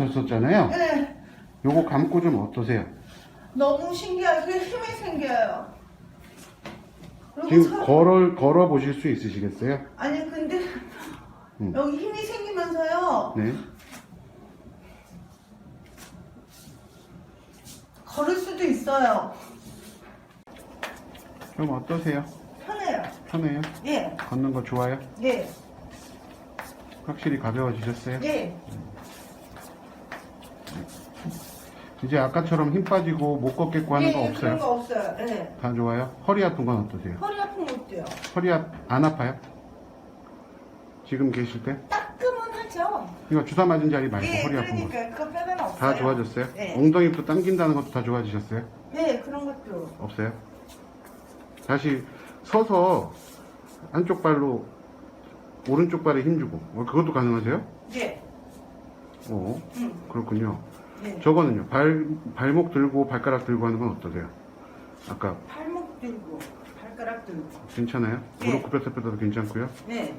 아팠었잖아요. 네. 요거 감고 좀 어떠세요? 너무 신기하게 힘이 생겨요. 그리고 지금 서- 걸어 걸어 보실 수 있으시겠어요? 아니 근데 음. 여기 힘이 생기면서요. 네. 걸을 수도 있어요. 좀 어떠세요? 편해요. 편해요? 예. 걷는 거 좋아요? 예. 확실히 가벼워지셨어요? 예. 이제 아까처럼 힘 빠지고 못 걷겠고 하는 예, 거 예, 없어요? 거 없어요. 예. 다 좋아요? 허리 아픈 건 어떠세요? 허리 아픈 거 없대요. 허리 아, 안 아파요? 지금 계실 때? 따끔하죠. 이거 주사 맞은 자리 말고 예, 허리 아픈 거. 그러니까 그거 빼면 없어요. 다 좋아졌어요? 예. 엉덩이부터 당긴다는 것도 다 좋아지셨어요? 네, 그런 것도. 없어요? 다시 서서 한쪽 발로 오른쪽 발에 힘주고 어, 그것도 가능하세요? 예. 어 음. 그렇군요 예. 저거는요 발, 발목 들고 발가락 들고 하는 건 어떠세요? 아까 팔목 들고 발가락 들고. 괜찮아요? 예. 무릎 굽혔을 때도 괜찮고요 네.